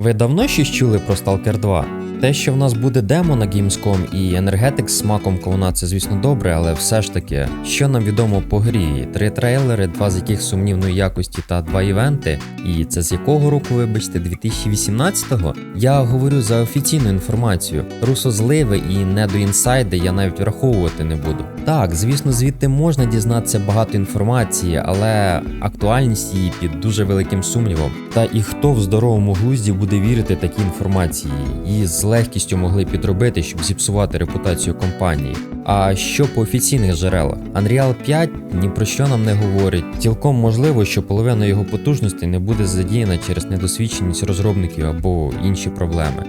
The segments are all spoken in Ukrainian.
Ви давно щось чули про Stalker 2? Те, що в нас буде демо на Gamescom і енергетик з смаком ковна, це звісно добре, але все ж таки, що нам відомо по грі? Три трейлери, два з яких сумнівної якості та два івенти. І це з якого року, вибачте, 2018-го? Я говорю за офіційну інформацію. Русозливи і недоінсайди я навіть враховувати не буду. Так, звісно, звідти можна дізнатися багато інформації, але актуальність її під дуже великим сумнівом. Та і хто в здоровому глузді буде вірити такій інформації? Її з легкістю могли підробити, щоб зіпсувати репутацію компанії. А що по офіційних джерелах? Unreal 5 ні про що нам не говорить. Цілком можливо, що половина його потужностей не буде задіяна через недосвідченість розробників або інші проблеми.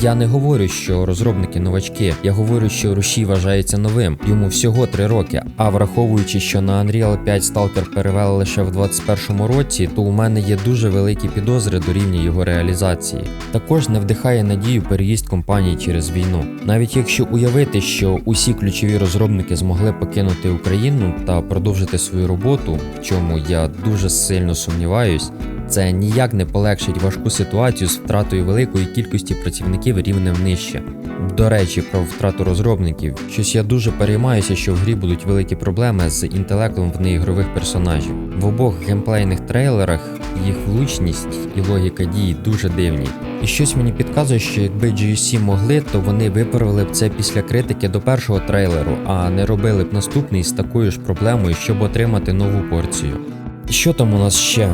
Я не говорю, що розробники новачки. Я говорю, що Рушій вважається новим. Йому всього 3 роки. А враховуючи, що на Unreal 5 Stalker перевели лише в 21-му році, то у мене є дуже великі підозри до рівня його реалізації. Також не вдихає надію переїзд компанії через війну. Навіть якщо уявити, що усі ключові розробники змогли покинути Україну та продовжити свою роботу, в чому я дуже сильно сумніваюсь. Це ніяк не полегшить важку ситуацію з втратою великої кількості працівників рівнем нижче. До речі, про втрату розробників. Щось я дуже переймаюся, що в грі будуть великі проблеми з інтелектом в неігрових персонажів. В обох геймплейних трейлерах їх влучність і логіка дії дуже дивні. І щось мені підказує, що якби GSC могли, то вони виправили б це після критики до першого трейлеру, а не робили б наступний з такою ж проблемою, щоб отримати нову порцію. Що там у нас ще?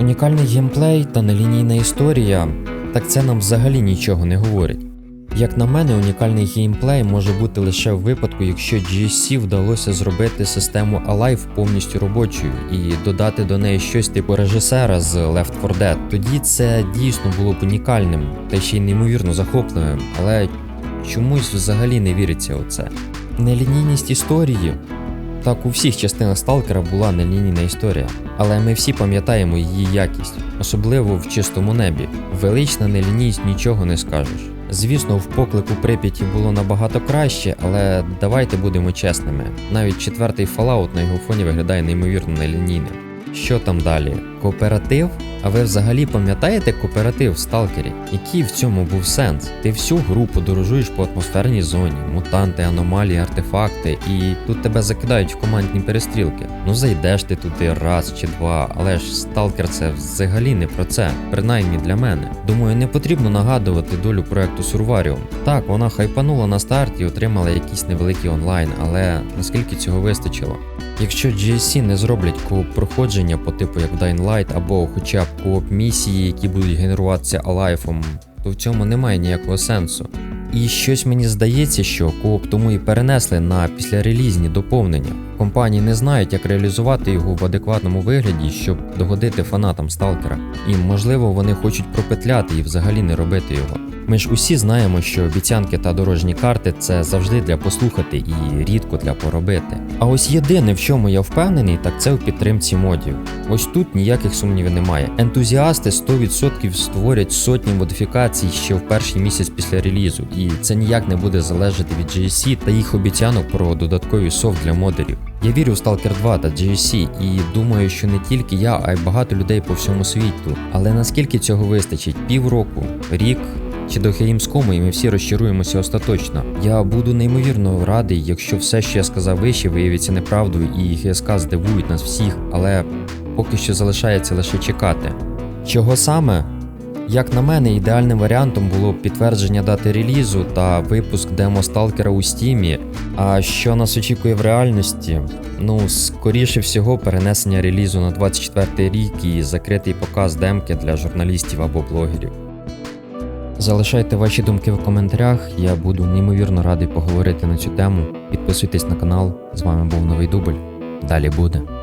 Унікальний геймплей та нелінійна історія, так це нам взагалі нічого не говорить. Як на мене, унікальний геймплей може бути лише в випадку, якщо GSC вдалося зробити систему Alive повністю робочою і додати до неї щось типу режисера з Left 4 Dead. Тоді це дійсно було б унікальним та ще й неймовірно захопливим, але чомусь взагалі не віриться у це. Нелінійність історії. Так, у всіх частинах Сталкера була нелінійна історія, але ми всі пам'ятаємо її якість, особливо в чистому небі. Велична нелінійність нічого не скажеш. Звісно, в поклику Прип'яті було набагато краще, але давайте будемо чесними. Навіть четвертий Fallout на його фоні виглядає неймовірно нелінійним. Що там далі? Кооператив? А ви взагалі пам'ятаєте кооператив в Сталкері? Який в цьому був сенс? Ти всю гру подорожуєш по атмосферній зоні, мутанти, аномалії, артефакти, і тут тебе закидають в командні перестрілки. Ну зайдеш ти туди раз чи два, але ж Сталкер це взагалі не про це, принаймні для мене. Думаю, не потрібно нагадувати долю проекту Survarium. Так, вона хайпанула на старті і отримала якийсь невеликий онлайн, але наскільки цього вистачило? Якщо GSC не зроблять кооп проходження по типу як Dying Light або хоча б кооп місії, які будуть генеруватися алайфом, то в цьому немає ніякого сенсу. І щось мені здається, що кооп тому і перенесли на післярелізні доповнення. Компанії не знають, як реалізувати його в адекватному вигляді, щоб догодити фанатам сталкера. І можливо вони хочуть пропетляти і взагалі не робити його. Ми ж усі знаємо, що обіцянки та дорожні карти це завжди для послухати і рідко для поробити. А ось єдине, в чому я впевнений, так це в підтримці модів. Ось тут ніяких сумнівів немає. Ентузіасти 100% створять сотні модифікацій ще в перший місяць після релізу, і це ніяк не буде залежати від GSC та їх обіцянок про додатковий софт для модерів. Я вірю в Stalker 2 та GSC і думаю, що не тільки я, а й багато людей по всьому світу. Але наскільки цього вистачить? Півроку, рік. Чи до Gamescom і ми всі розчаруємося остаточно. Я буду неймовірно радий, якщо все, що я сказав вище, виявиться неправдою і ГСК здивують нас всіх, але поки що залишається лише чекати. Чого саме? Як на мене, ідеальним варіантом було б підтвердження дати релізу та випуск демо Сталкера у Стімі. А що нас очікує в реальності? Ну, скоріше всього, перенесення релізу на 24 рік і закритий показ демки для журналістів або блогерів. Залишайте ваші думки в коментарях. Я буду неймовірно радий поговорити на цю тему. Підписуйтесь на канал. З вами був новий дубль. Далі буде.